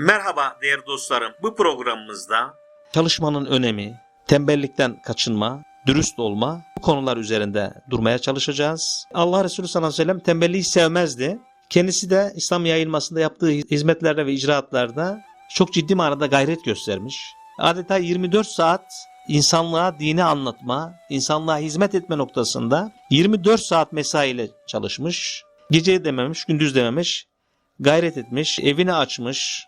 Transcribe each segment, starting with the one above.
Merhaba değerli dostlarım. Bu programımızda Çalışmanın önemi, tembellikten kaçınma, dürüst olma bu konular üzerinde durmaya çalışacağız. Allah Resulü sallallahu aleyhi ve sellem tembelliği sevmezdi. Kendisi de İslam yayılmasında yaptığı hizmetlerde ve icraatlarda çok ciddi manada gayret göstermiş. Adeta 24 saat insanlığa dini anlatma, insanlığa hizmet etme noktasında 24 saat mesaiyle çalışmış. Gece dememiş, gündüz dememiş, gayret etmiş, evini açmış.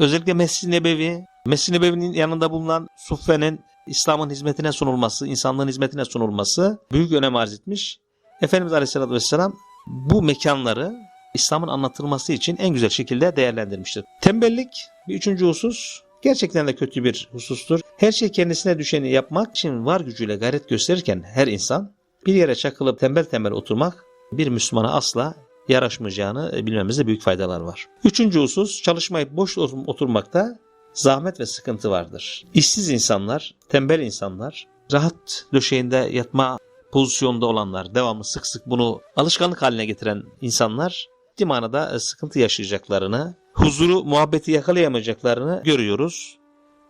Özellikle Mescid-i Nebevi, Mescid-i Nebevi'nin yanında bulunan suffenin İslam'ın hizmetine sunulması, insanlığın hizmetine sunulması büyük önem arz etmiş. Efendimiz Aleyhisselatü Vesselam bu mekanları İslam'ın anlatılması için en güzel şekilde değerlendirmiştir. Tembellik bir üçüncü husus gerçekten de kötü bir husustur. Her şey kendisine düşeni yapmak için var gücüyle gayret gösterirken her insan bir yere çakılıp tembel tembel oturmak bir Müslümana asla yaraşmayacağını bilmemizde büyük faydalar var. Üçüncü husus çalışmayıp boş otur- oturmakta zahmet ve sıkıntı vardır. İşsiz insanlar, tembel insanlar, rahat döşeğinde yatma pozisyonda olanlar, devamlı sık sık bunu alışkanlık haline getiren insanlar ciddi manada e, sıkıntı yaşayacaklarını, huzuru, muhabbeti yakalayamayacaklarını görüyoruz.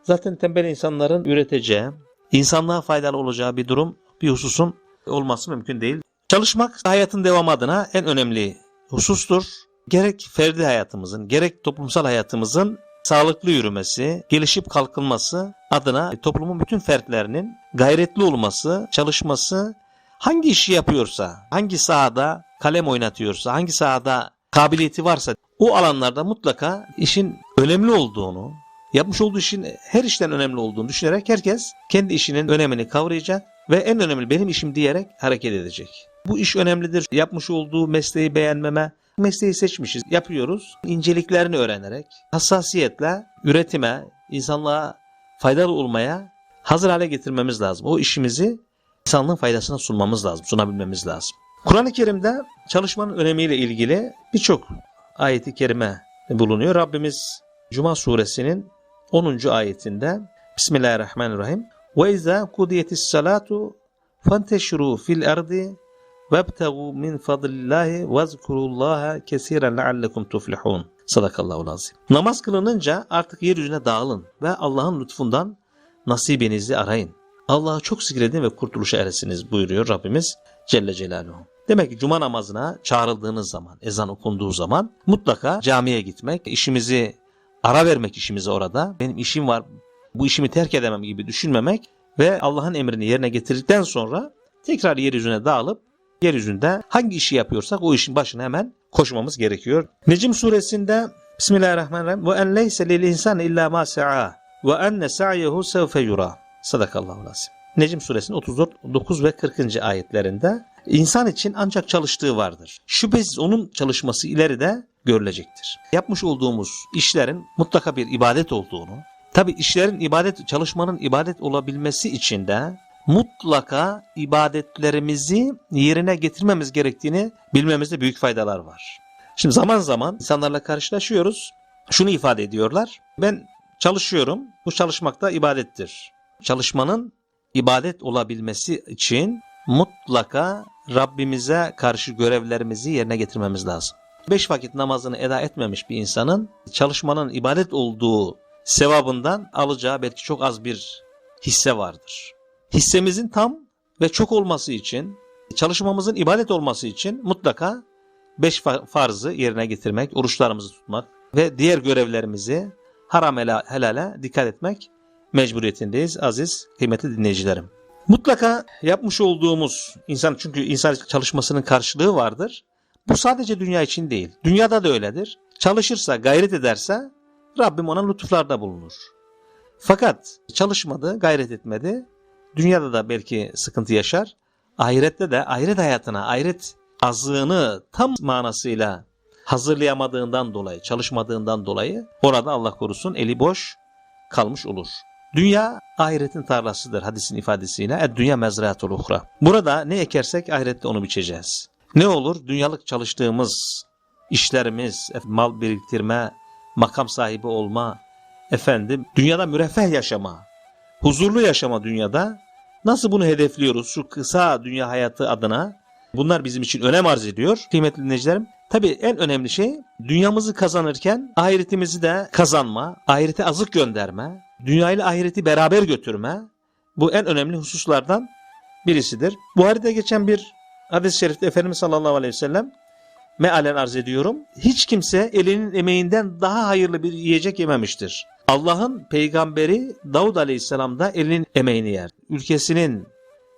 Zaten tembel insanların üreteceği, insanlığa faydalı olacağı bir durum, bir hususun olması mümkün değil. Çalışmak hayatın devamı adına en önemli husustur. Gerek ferdi hayatımızın, gerek toplumsal hayatımızın sağlıklı yürümesi, gelişip kalkınması adına toplumun bütün fertlerinin gayretli olması, çalışması, hangi işi yapıyorsa, hangi sahada kalem oynatıyorsa, hangi sahada kabiliyeti varsa o alanlarda mutlaka işin önemli olduğunu, yapmış olduğu işin her işten önemli olduğunu düşünerek herkes kendi işinin önemini kavrayacak ve en önemli benim işim diyerek hareket edecek. Bu iş önemlidir. Yapmış olduğu mesleği beğenmeme, mesleği seçmişiz, yapıyoruz. İnceliklerini öğrenerek, hassasiyetle üretime, insanlığa faydalı olmaya hazır hale getirmemiz lazım. O işimizi insanlığın faydasına sunmamız lazım, sunabilmemiz lazım. Kur'an-ı Kerim'de çalışmanın önemiyle ilgili birçok ayeti kerime bulunuyor. Rabbimiz Cuma suresinin 10. ayetinde Bismillahirrahmanirrahim. Ve izâ kudiyetis salatu fanteşru fil ardi وَابْتَغُوا مِنْ فَضْلِ اللّٰهِ وَاذْكُرُوا اللّٰهَ كَثِيرًا لَعَلَّكُمْ تُفْلِحُونَ Sadakallahu azim. Namaz kılınınca artık yeryüzüne dağılın ve Allah'ın lütfundan nasibinizi arayın. Allah'ı çok zikredin ve kurtuluşa eresiniz buyuruyor Rabbimiz Celle Celaluhu. Demek ki cuma namazına çağrıldığınız zaman, ezan okunduğu zaman mutlaka camiye gitmek, işimizi ara vermek işimize orada. Benim işim var, bu işimi terk edemem gibi düşünmemek ve Allah'ın emrini yerine getirdikten sonra tekrar yeryüzüne dağılıp yeryüzünde hangi işi yapıyorsak o işin başına hemen koşmamız gerekiyor. Necim suresinde Bismillahirrahmanirrahim ve en leyse lil insani illa ma sa'a ve enne sa'yehu sevfe yura. Sadakallahu lazim. Necim suresinin 34, 9 ve 40. ayetlerinde insan için ancak çalıştığı vardır. Şüphesiz onun çalışması ileride görülecektir. Yapmış olduğumuz işlerin mutlaka bir ibadet olduğunu, tabi işlerin ibadet, çalışmanın ibadet olabilmesi için de mutlaka ibadetlerimizi yerine getirmemiz gerektiğini bilmemizde büyük faydalar var. Şimdi zaman zaman insanlarla karşılaşıyoruz. Şunu ifade ediyorlar. Ben çalışıyorum. Bu çalışmak da ibadettir. Çalışmanın ibadet olabilmesi için mutlaka Rabbimize karşı görevlerimizi yerine getirmemiz lazım. Beş vakit namazını eda etmemiş bir insanın çalışmanın ibadet olduğu sevabından alacağı belki çok az bir hisse vardır hissemizin tam ve çok olması için, çalışmamızın ibadet olması için mutlaka beş fa- farzı yerine getirmek, oruçlarımızı tutmak ve diğer görevlerimizi haram hela- helale dikkat etmek mecburiyetindeyiz aziz kıymetli dinleyicilerim. Mutlaka yapmış olduğumuz insan çünkü insan çalışmasının karşılığı vardır. Bu sadece dünya için değil. Dünyada da öyledir. Çalışırsa, gayret ederse Rabbim ona lütuflarda bulunur. Fakat çalışmadı, gayret etmedi. Dünyada da belki sıkıntı yaşar. Ahirette de ahiret hayatına, ahiret azığını tam manasıyla hazırlayamadığından dolayı, çalışmadığından dolayı orada Allah korusun eli boş kalmış olur. Dünya ahiretin tarlasıdır hadisin ifadesiyle. E, dünya mezratul uhra. Burada ne ekersek ahirette onu biçeceğiz. Ne olur? Dünyalık çalıştığımız işlerimiz, mal biriktirme, makam sahibi olma, efendim dünyada müreffeh yaşama, huzurlu yaşama dünyada nasıl bunu hedefliyoruz şu kısa dünya hayatı adına? Bunlar bizim için önem arz ediyor. Kıymetli dinleyicilerim Tabii en önemli şey dünyamızı kazanırken ahiretimizi de kazanma, ahirete azık gönderme, dünyayla ahireti beraber götürme. Bu en önemli hususlardan birisidir. Buhari'de geçen bir hadis-i şerifte Efendimiz sallallahu aleyhi ve sellem mealen arz ediyorum. Hiç kimse elinin emeğinden daha hayırlı bir yiyecek yememiştir. Allah'ın peygamberi Davud aleyhisselam da elinin emeğini yer. Ülkesinin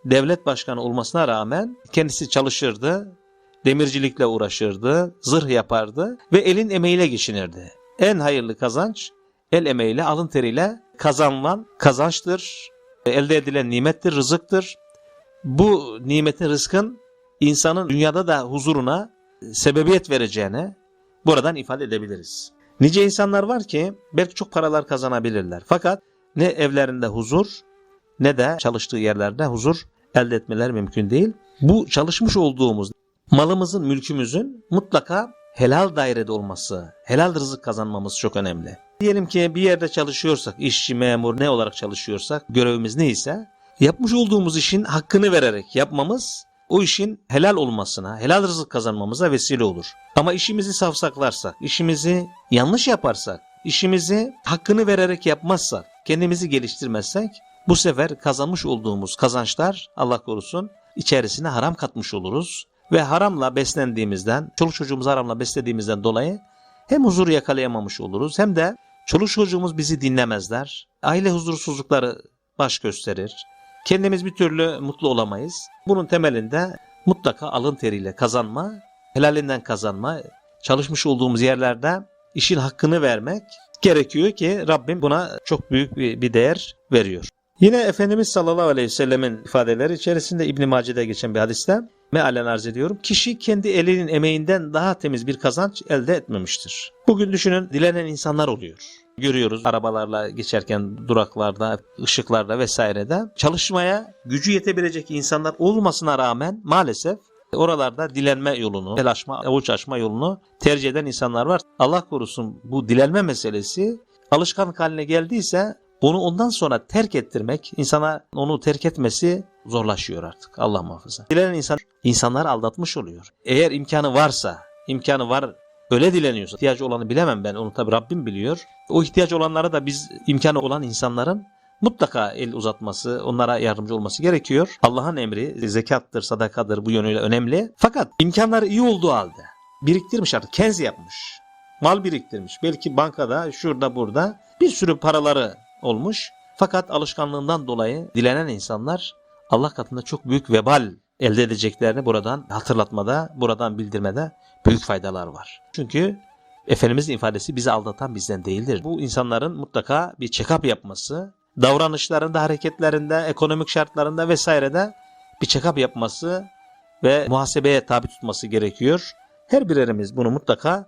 devlet başkanı olmasına rağmen kendisi çalışırdı, demircilikle uğraşırdı, zırh yapardı ve elin emeğiyle geçinirdi. En hayırlı kazanç el emeğiyle, alın teriyle kazanılan kazançtır. Elde edilen nimettir, rızıktır. Bu nimetin, rızkın insanın dünyada da huzuruna sebebiyet vereceğine buradan ifade edebiliriz. Nice insanlar var ki belki çok paralar kazanabilirler. Fakat ne evlerinde huzur ne de çalıştığı yerlerde huzur elde etmeler mümkün değil. Bu çalışmış olduğumuz malımızın, mülkümüzün mutlaka helal dairede olması, helal rızık kazanmamız çok önemli. Diyelim ki bir yerde çalışıyorsak, işçi, memur ne olarak çalışıyorsak, görevimiz neyse, yapmış olduğumuz işin hakkını vererek yapmamız o işin helal olmasına, helal rızık kazanmamıza vesile olur. Ama işimizi savsaklarsak, işimizi yanlış yaparsak, işimizi hakkını vererek yapmazsak, kendimizi geliştirmezsek bu sefer kazanmış olduğumuz kazançlar Allah korusun içerisine haram katmış oluruz ve haramla beslendiğimizden, çoluk çocuğumuzu haramla beslediğimizden dolayı hem huzur yakalayamamış oluruz hem de çoluk çocuğumuz bizi dinlemezler. Aile huzursuzlukları baş gösterir. Kendimiz bir türlü mutlu olamayız. Bunun temelinde mutlaka alın teriyle kazanma, helalinden kazanma, çalışmış olduğumuz yerlerde işin hakkını vermek gerekiyor ki Rabbim buna çok büyük bir, değer veriyor. Yine Efendimiz sallallahu aleyhi ve sellemin ifadeleri içerisinde İbn-i Mace'de geçen bir hadiste mealen arz ediyorum. Kişi kendi elinin emeğinden daha temiz bir kazanç elde etmemiştir. Bugün düşünün dilenen insanlar oluyor. Görüyoruz arabalarla geçerken duraklarda, ışıklarda vesairede çalışmaya gücü yetebilecek insanlar olmasına rağmen maalesef oralarda dilenme yolunu, el açma, avuç açma yolunu tercih eden insanlar var. Allah korusun bu dilenme meselesi alışkanlık haline geldiyse onu ondan sonra terk ettirmek, insana onu terk etmesi zorlaşıyor artık. Allah muhafaza. Dilenen insan insanları aldatmış oluyor. Eğer imkanı varsa, imkanı var öyle dileniyorsa, ihtiyacı olanı bilemem ben, onu tabi Rabbim biliyor. O ihtiyaç olanlara da biz imkanı olan insanların mutlaka el uzatması, onlara yardımcı olması gerekiyor. Allah'ın emri zekattır, sadakadır bu yönüyle önemli. Fakat imkanları iyi olduğu halde biriktirmiş artık, kenzi yapmış. Mal biriktirmiş. Belki bankada, şurada, burada bir sürü paraları olmuş. Fakat alışkanlığından dolayı dilenen insanlar Allah katında çok büyük vebal elde edeceklerini buradan hatırlatmada, buradan bildirmede büyük faydalar var. Çünkü Efendimizin ifadesi bizi aldatan bizden değildir. Bu insanların mutlaka bir check-up yapması, davranışlarında, hareketlerinde, ekonomik şartlarında vesairede bir check-up yapması ve muhasebeye tabi tutması gerekiyor. Her birerimiz bunu mutlaka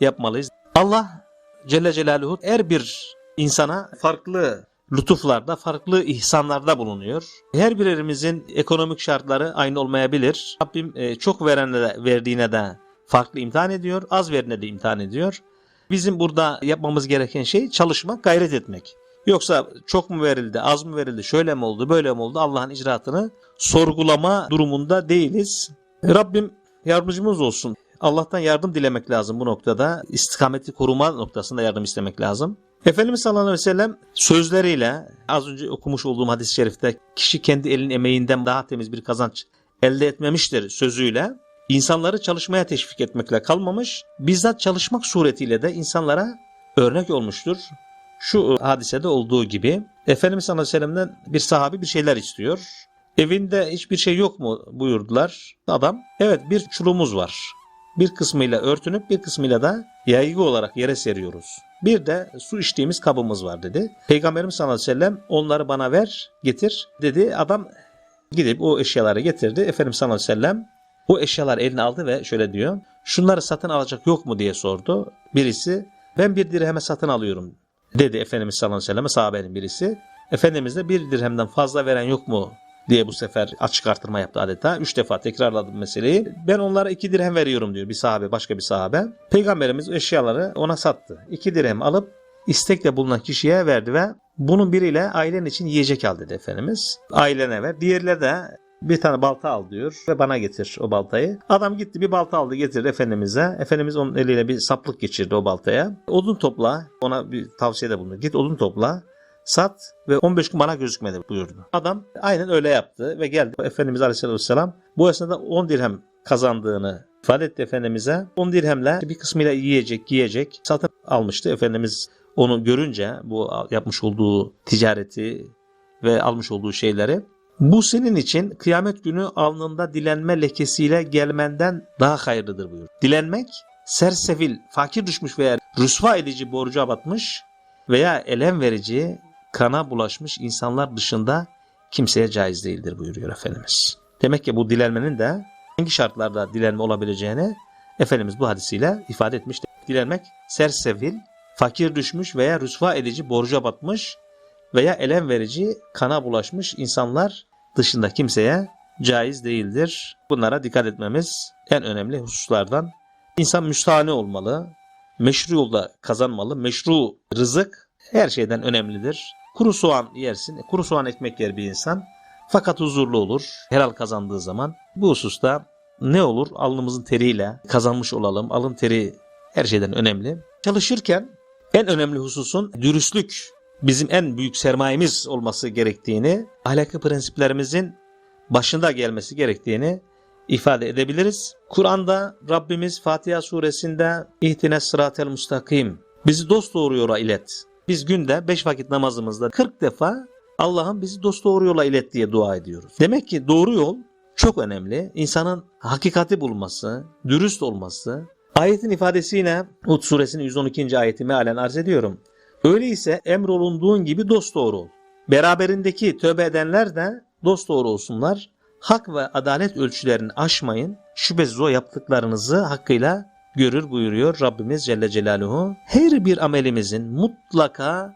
yapmalıyız. Allah Celle Celaluhu her bir insana farklı lütuflarda, farklı ihsanlarda bulunuyor. Her birerimizin ekonomik şartları aynı olmayabilir. Rabbim e, çok verenle de, verdiğine de farklı imtihan ediyor, az verene de imtihan ediyor. Bizim burada yapmamız gereken şey çalışmak, gayret etmek. Yoksa çok mu verildi, az mı verildi, şöyle mi oldu, böyle mi oldu Allah'ın icraatını sorgulama durumunda değiliz. Rabbim yardımcımız olsun. Allah'tan yardım dilemek lazım bu noktada. İstikameti koruma noktasında yardım istemek lazım. Efendimiz sallallahu aleyhi ve sellem sözleriyle az önce okumuş olduğum hadis-i şerifte kişi kendi elin emeğinden daha temiz bir kazanç elde etmemiştir sözüyle insanları çalışmaya teşvik etmekle kalmamış, bizzat çalışmak suretiyle de insanlara örnek olmuştur. Şu hadisede olduğu gibi Efendimiz sallallahu aleyhi ve sellem'den bir sahabi bir şeyler istiyor. Evinde hiçbir şey yok mu buyurdular. Adam evet bir çulumuz var. Bir kısmıyla örtünüp bir kısmıyla da yaygı olarak yere seriyoruz. Bir de su içtiğimiz kabımız var dedi. Peygamberimiz sallallahu aleyhi ve sellem onları bana ver getir dedi. Adam gidip o eşyaları getirdi. Efendimiz sallallahu aleyhi ve sellem o eşyalar eline aldı ve şöyle diyor. Şunları satın alacak yok mu diye sordu. Birisi ben bir dirheme satın alıyorum dedi Efendimiz sallallahu aleyhi ve sellem sahabenin birisi. Efendimiz de bir dirhemden fazla veren yok mu diye bu sefer açık artırma yaptı adeta. Üç defa tekrarladı meseleyi. Ben onlara iki dirhem veriyorum diyor bir sahabe başka bir sahabe. Peygamberimiz eşyaları ona sattı. İki dirhem alıp istekle bulunan kişiye verdi ve bunun biriyle ailen için yiyecek al dedi Efendimiz. Ailene ver. Diğerleri de bir tane balta al diyor ve bana getir o baltayı. Adam gitti bir balta aldı getirdi Efendimiz'e. Efendimiz onun eliyle bir saplık geçirdi o baltaya. Odun topla ona bir tavsiyede bulundu. Git odun topla sat ve 15 gün bana gözükmedi buyurdu. Adam aynen öyle yaptı ve geldi. Efendimiz Aleyhisselatü Vesselam bu esnada 10 dirhem kazandığını ifade etti Efendimiz'e. 10 dirhemle bir kısmıyla yiyecek, giyecek satın almıştı. Efendimiz onu görünce bu yapmış olduğu ticareti ve almış olduğu şeyleri bu senin için kıyamet günü alnında dilenme lekesiyle gelmenden daha hayırlıdır buyur. Dilenmek sersefil, fakir düşmüş veya rüsva edici borca batmış veya elem verici, kana bulaşmış insanlar dışında kimseye caiz değildir buyuruyor Efendimiz. Demek ki bu dilenmenin de hangi şartlarda dilenme olabileceğini Efendimiz bu hadisiyle ifade etmiştir. Dilenmek sersefil, fakir düşmüş veya rüsva edici borca batmış veya elem verici, kana bulaşmış insanlar dışında kimseye caiz değildir. Bunlara dikkat etmemiz en önemli hususlardan. İnsan müstahane olmalı, meşru yolda kazanmalı, meşru rızık her şeyden önemlidir. Kuru soğan yersin, kuru soğan ekmek yer bir insan fakat huzurlu olur helal kazandığı zaman. Bu hususta ne olur alnımızın teriyle kazanmış olalım. Alın teri her şeyden önemli. Çalışırken en önemli hususun dürüstlük bizim en büyük sermayemiz olması gerektiğini, ahlaki prensiplerimizin başında gelmesi gerektiğini ifade edebiliriz. Kur'an'da Rabbimiz Fatiha suresinde ihtine sıratel mustakim bizi dost doğru yola ilet. Biz günde 5 vakit namazımızda 40 defa Allah'ım bizi dost doğru yola ilet diye dua ediyoruz. Demek ki doğru yol çok önemli. İnsanın hakikati bulması, dürüst olması. Ayetin ifadesiyle Hud suresinin 112. ayeti mealen arz ediyorum. Öyleyse emrolunduğun gibi dost doğru ol. Beraberindeki tövbe edenler de dost doğru olsunlar. Hak ve adalet ölçülerini aşmayın. Şüphesiz o yaptıklarınızı hakkıyla görür buyuruyor Rabbimiz Celle Celaluhu. Her bir amelimizin mutlaka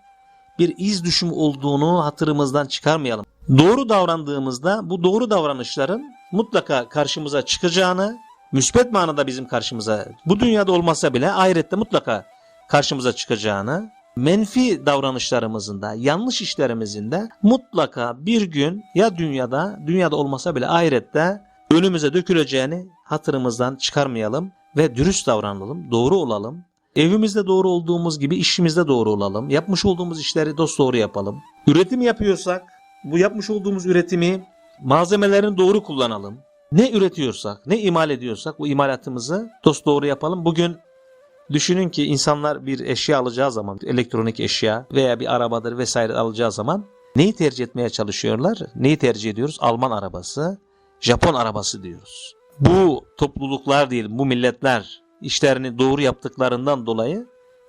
bir iz düşümü olduğunu hatırımızdan çıkarmayalım. Doğru davrandığımızda bu doğru davranışların mutlaka karşımıza çıkacağını, müsbet manada bizim karşımıza, bu dünyada olmasa bile ahirette mutlaka karşımıza çıkacağını, menfi davranışlarımızın da, yanlış işlerimizin de mutlaka bir gün ya dünyada, dünyada olmasa bile ahirette önümüze döküleceğini hatırımızdan çıkarmayalım ve dürüst davranalım, doğru olalım. Evimizde doğru olduğumuz gibi işimizde doğru olalım. Yapmış olduğumuz işleri dost doğru yapalım. Üretim yapıyorsak bu yapmış olduğumuz üretimi malzemelerini doğru kullanalım. Ne üretiyorsak, ne imal ediyorsak bu imalatımızı dost doğru yapalım. Bugün düşünün ki insanlar bir eşya alacağı zaman, elektronik eşya veya bir arabadır vesaire alacağı zaman neyi tercih etmeye çalışıyorlar? Neyi tercih ediyoruz? Alman arabası, Japon arabası diyoruz. Bu topluluklar değil, bu milletler işlerini doğru yaptıklarından dolayı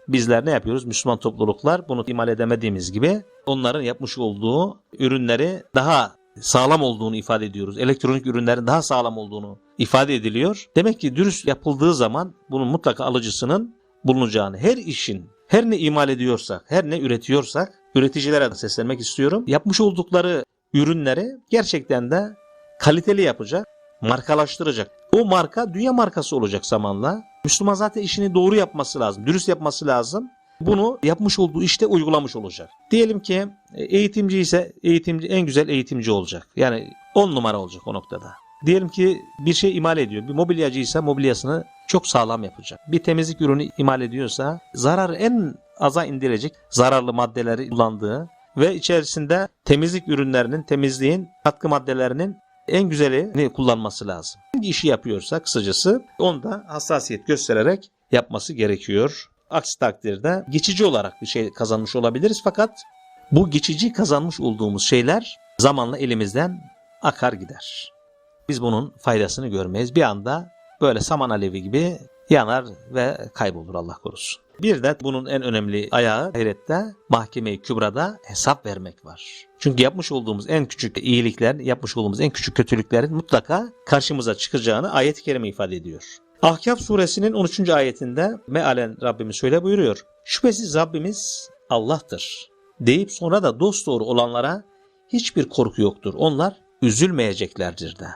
bizler ne yapıyoruz? Müslüman topluluklar bunu imal edemediğimiz gibi onların yapmış olduğu ürünleri daha sağlam olduğunu ifade ediyoruz. Elektronik ürünlerin daha sağlam olduğunu ifade ediliyor. Demek ki dürüst yapıldığı zaman bunun mutlaka alıcısının bulunacağını, her işin, her ne imal ediyorsak, her ne üretiyorsak, üreticilere seslenmek istiyorum. Yapmış oldukları ürünleri gerçekten de kaliteli yapacak, markalaştıracak. O marka dünya markası olacak zamanla. Müslüman zaten işini doğru yapması lazım, dürüst yapması lazım. Bunu yapmış olduğu işte uygulamış olacak. Diyelim ki e, eğitimci ise eğitimci en güzel eğitimci olacak. Yani 10 numara olacak o noktada. Diyelim ki bir şey imal ediyor. Bir mobilyacı ise mobilyasını çok sağlam yapacak. Bir temizlik ürünü imal ediyorsa zararı en aza indirecek zararlı maddeleri kullandığı ve içerisinde temizlik ürünlerinin, temizliğin katkı maddelerinin en güzelini kullanması lazım. Hangi işi yapıyorsa kısacası onda hassasiyet göstererek yapması gerekiyor. Aksi takdirde geçici olarak bir şey kazanmış olabiliriz fakat bu geçici kazanmış olduğumuz şeyler zamanla elimizden akar gider. Biz bunun faydasını görmeyiz. Bir anda böyle saman alevi gibi yanar ve kaybolur Allah korusun. Bir de bunun en önemli ayağı ahirette mahkeme-i kübrada hesap vermek var. Çünkü yapmış olduğumuz en küçük iyilikler, yapmış olduğumuz en küçük kötülüklerin mutlaka karşımıza çıkacağını ayet-i kerime ifade ediyor. Ahkaf suresinin 13. ayetinde mealen Rabbimiz şöyle buyuruyor. Şüphesiz Rabbimiz Allah'tır deyip sonra da dosdoğru olanlara hiçbir korku yoktur. Onlar üzülmeyeceklerdir de.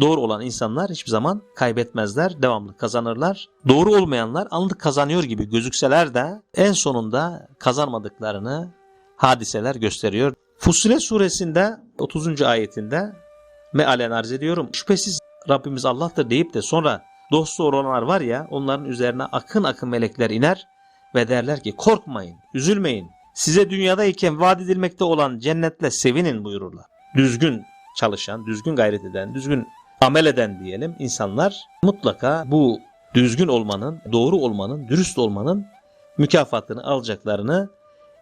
Doğru olan insanlar hiçbir zaman kaybetmezler, devamlı kazanırlar. Doğru olmayanlar anlık kazanıyor gibi gözükseler de en sonunda kazanmadıklarını hadiseler gösteriyor. Fussilet suresinde 30. ayetinde mealen arz ediyorum. Şüphesiz Rabbimiz Allah'tır deyip de sonra dost doğru olanlar var ya onların üzerine akın akın melekler iner ve derler ki korkmayın, üzülmeyin. Size dünyadayken vaat edilmekte olan cennetle sevinin buyururlar. Düzgün çalışan, düzgün gayret eden, düzgün amel eden diyelim insanlar mutlaka bu düzgün olmanın, doğru olmanın, dürüst olmanın mükafatını alacaklarını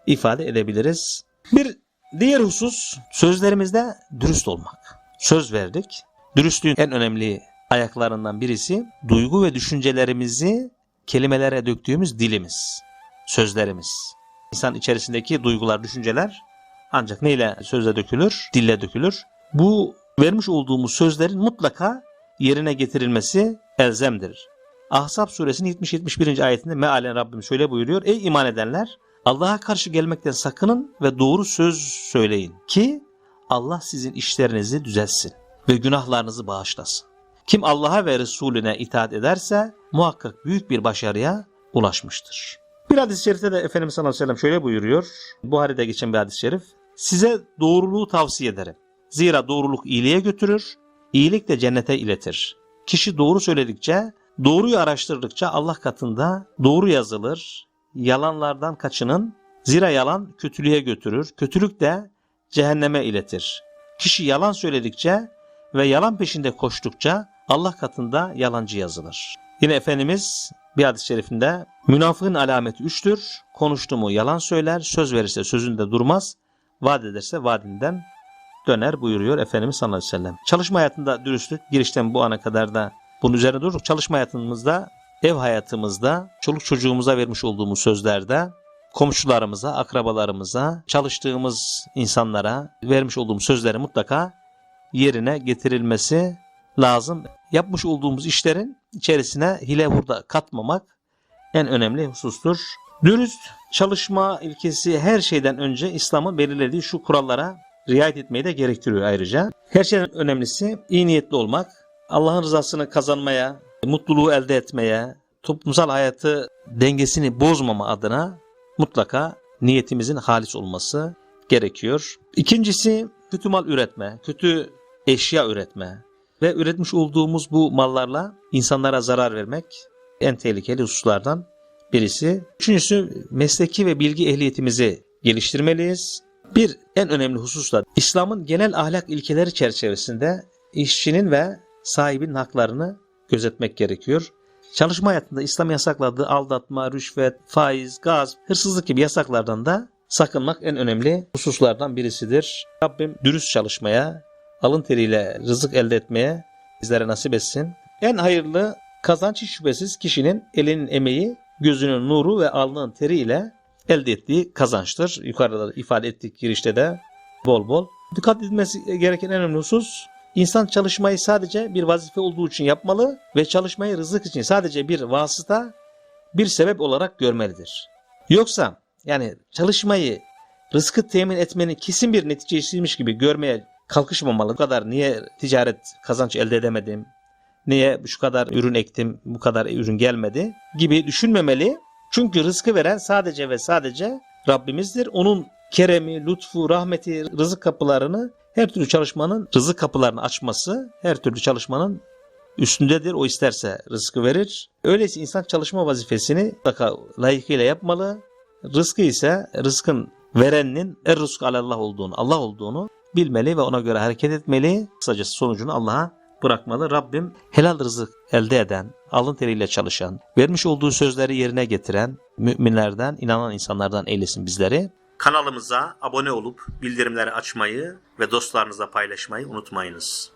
ifade edebiliriz. Bir diğer husus sözlerimizde dürüst olmak. Söz verdik. Dürüstlüğün en önemli ayaklarından birisi duygu ve düşüncelerimizi kelimelere döktüğümüz dilimiz, sözlerimiz. İnsan içerisindeki duygular, düşünceler ancak neyle sözle dökülür? Dille dökülür. Bu vermiş olduğumuz sözlerin mutlaka yerine getirilmesi elzemdir. Ahzab suresinin 70-71. ayetinde mealen Rabbim şöyle buyuruyor. Ey iman edenler! Allah'a karşı gelmekten sakının ve doğru söz söyleyin ki Allah sizin işlerinizi düzeltsin ve günahlarınızı bağışlasın. Kim Allah'a ve Resulüne itaat ederse muhakkak büyük bir başarıya ulaşmıştır. Bir hadis-i şerifte de Efendimiz sallallahu aleyhi ve sellem şöyle buyuruyor. Buhari'de geçen bir hadis-i şerif. Size doğruluğu tavsiye ederim. Zira doğruluk iyiliğe götürür, iyilik de cennete iletir. Kişi doğru söyledikçe, doğruyu araştırdıkça Allah katında doğru yazılır, yalanlardan kaçının. Zira yalan kötülüğe götürür, kötülük de cehenneme iletir. Kişi yalan söyledikçe ve yalan peşinde koştukça Allah katında yalancı yazılır. Yine Efendimiz bir hadis-i şerifinde münafığın alameti üçtür. Konuştu mu yalan söyler, söz verirse sözünde durmaz, vaat ederse vaadinden döner buyuruyor Efendimiz sallallahu aleyhi ve sellem. Çalışma hayatında dürüstlük girişten bu ana kadar da bunun üzerine durduk. Çalışma hayatımızda, ev hayatımızda, çoluk çocuğumuza vermiş olduğumuz sözlerde, komşularımıza, akrabalarımıza, çalıştığımız insanlara vermiş olduğumuz sözleri mutlaka yerine getirilmesi lazım. Yapmış olduğumuz işlerin içerisine hile hurda katmamak en önemli husustur. Dürüst çalışma ilkesi her şeyden önce İslam'ın belirlediği şu kurallara riayet etmeyi de gerektiriyor ayrıca. Her şeyden önemlisi iyi niyetli olmak, Allah'ın rızasını kazanmaya, mutluluğu elde etmeye, toplumsal hayatı dengesini bozmama adına mutlaka niyetimizin halis olması gerekiyor. İkincisi kötü mal üretme, kötü eşya üretme ve üretmiş olduğumuz bu mallarla insanlara zarar vermek en tehlikeli hususlardan birisi. Üçüncüsü mesleki ve bilgi ehliyetimizi geliştirmeliyiz. Bir en önemli husus da İslam'ın genel ahlak ilkeleri çerçevesinde işçinin ve sahibinin haklarını gözetmek gerekiyor. Çalışma hayatında İslam yasakladığı aldatma, rüşvet, faiz, gaz, hırsızlık gibi yasaklardan da sakınmak en önemli hususlardan birisidir. Rabbim dürüst çalışmaya, alın teriyle rızık elde etmeye bizlere nasip etsin. En hayırlı kazanç şüphesiz kişinin elinin emeği, gözünün nuru ve alnının teriyle elde ettiği kazançtır. Yukarıda da ifade ettik girişte de bol bol. Dikkat edilmesi gereken en önemli husus İnsan çalışmayı sadece bir vazife olduğu için yapmalı ve çalışmayı rızık için sadece bir vasıta, bir sebep olarak görmelidir. Yoksa yani çalışmayı rızkı temin etmenin kesin bir neticesiymiş gibi görmeye kalkışmamalı. Bu kadar niye ticaret kazanç elde edemedim, niye şu kadar ürün ektim, bu kadar ürün gelmedi gibi düşünmemeli. Çünkü rızkı veren sadece ve sadece Rabbimizdir. Onun keremi, lütfu, rahmeti, rızık kapılarını her türlü çalışmanın rızık kapılarını açması her türlü çalışmanın üstündedir. O isterse rızkı verir. Öyleyse insan çalışma vazifesini mutlaka layıkıyla yapmalı. Rızkı ise rızkın vereninin er rızkı Allah olduğunu, Allah olduğunu bilmeli ve ona göre hareket etmeli. Kısacası sonucunu Allah'a bırakmalı. Rabbim helal rızık elde eden, alın teriyle çalışan, vermiş olduğu sözleri yerine getiren müminlerden, inanan insanlardan eylesin bizleri. Kanalımıza abone olup bildirimleri açmayı ve dostlarınızla paylaşmayı unutmayınız.